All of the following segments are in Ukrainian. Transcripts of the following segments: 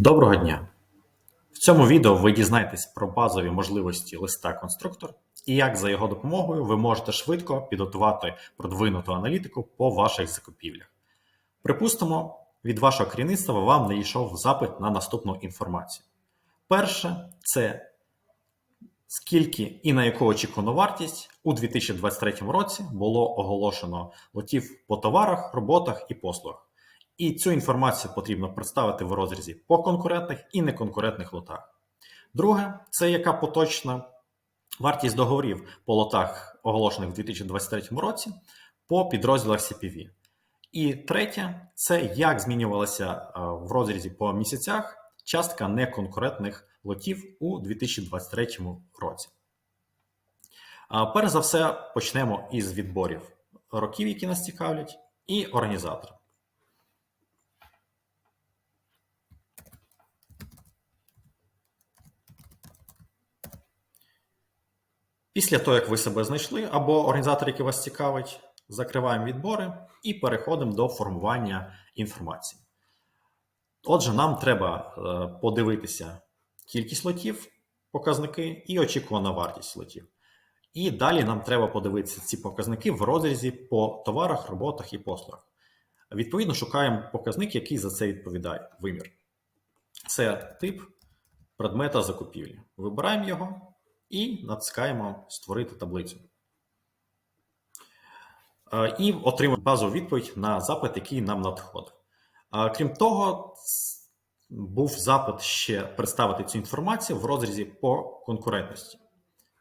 Доброго дня! В цьому відео ви дізнаєтесь про базові можливості листа конструктор і як за його допомогою ви можете швидко підготувати продвинуту аналітику по ваших закупівлях. Припустимо, від вашого керівництва вам надійшов запит на наступну інформацію. Перше це скільки і на яку очікувану вартість у 2023 році було оголошено лотів по товарах, роботах і послугах. І цю інформацію потрібно представити в розрізі по конкурентних і неконкурентних лотах. Друге, це яка поточна вартість договорів по лотах, оголошених в 2023 році, по підрозділах CPV. І третє, це як змінювалася е, в розрізі по місяцях частка неконкурентних лотів у 2023 році. Перш за все, почнемо із відборів років, які нас цікавлять, і організатора. Після того, як ви себе знайшли, або організатор, який вас цікавить, закриваємо відбори і переходимо до формування інформації. Отже, нам треба е, подивитися кількість лотів, показники і очікувана вартість лотів. І далі нам треба подивитися ці показники в розрізі по товарах, роботах і послугах. Відповідно, шукаємо показник, який за це відповідає вимір. Це тип предмета закупівлі. Вибираємо його і натискаємо Створити таблицю. Е, І отримуємо базову відповідь на запит, який нам надходив. Е, Крім того, був запит ще представити цю інформацію в розрізі по конкурентності.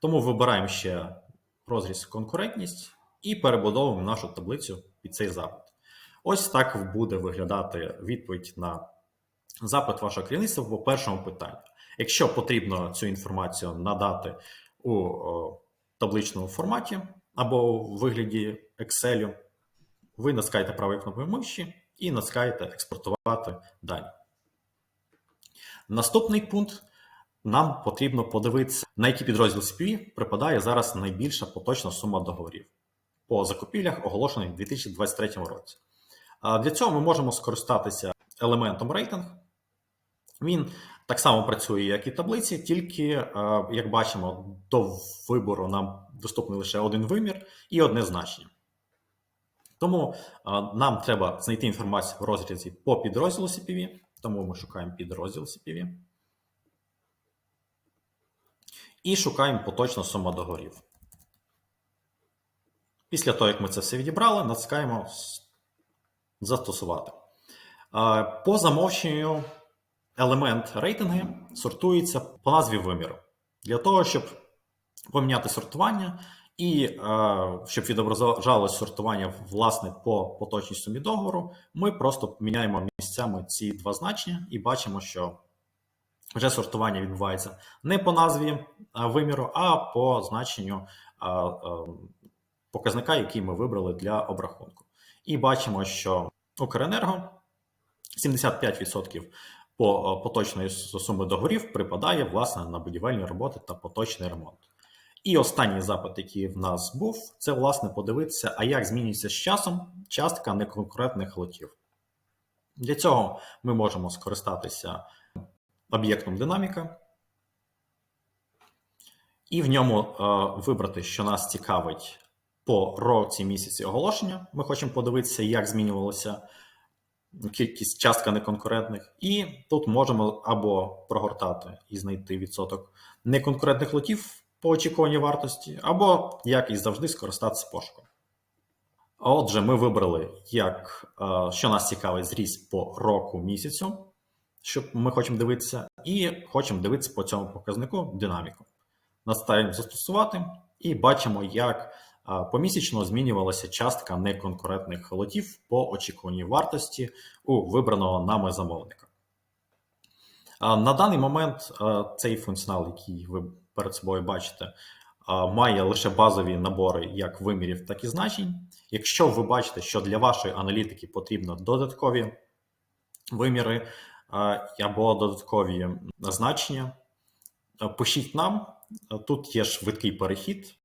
Тому вибираємо ще розріз конкурентність і перебудовуємо нашу таблицю під цей запит. Ось так буде виглядати відповідь на запит вашого керівництва по першому питанню. Якщо потрібно цю інформацію надати у табличному форматі або у вигляді Excel, ви натискаєте правою кнопкою миші і натискаєте експортувати дані. Наступний пункт. Нам потрібно подивитися, на який підрозділ CPV припадає зараз найбільша поточна сума договорів по закупівлях, оголошених у 2023 році. Для цього ми можемо скористатися елементом рейтинг. Він так само працює, як і таблиці, тільки, е, як бачимо, до вибору нам доступний лише один вимір і одне значення. Тому е, нам треба знайти інформацію в розрізі по підрозділу CPV, тому ми шукаємо підрозділ CPV. І шукаємо поточну суму договорів. Після того, як ми це все відібрали, натискаємо Застосувати. Е, По замовченню елемент рейтинги сортується по назві виміру. Для того, щоб поміняти сортування і е, щоб відображалось сортування власне по поточній сумі договору, ми просто міняємо місцями ці два значення і бачимо, що вже сортування відбувається не по назві е, виміру, а по значенню е, е, показника, який ми вибрали для обрахунку. І бачимо, що Укренерго 75% по е, поточної суми договорів припадає власне на будівельні роботи та поточний ремонт. І останній запит, який в нас був, це власне подивитися, а як змінюється з часом частка неконкурентних лотів. Для цього ми можемо скористатися об'єктом динаміка і в ньому е, вибрати, що нас цікавить по році місяці оголошення. Ми хочемо подивитися, як змінювалася кількість частка неконкурентних, і тут можемо або прогортати і знайти відсоток неконкурентних лотів по очікуваній вартості, або, як і завжди, скористатися пошуком. Отже, ми вибрали, як, е, що нас цікавить зріз по року місяцю, що ми хочемо дивитися, і хочемо дивитися по цьому показнику динаміку. Наставимо застосувати і бачимо, як помісячно змінювалася частка неконкурентних лотів по очікуваній вартості у вибраного нами замовника. На даний момент цей функціонал, який ви перед собою бачите, має лише базові набори як вимірів, так і значень. Якщо ви бачите, що для вашої аналітики потрібно додаткові виміри або додаткові значення, пишіть нам. Тут є швидкий перехід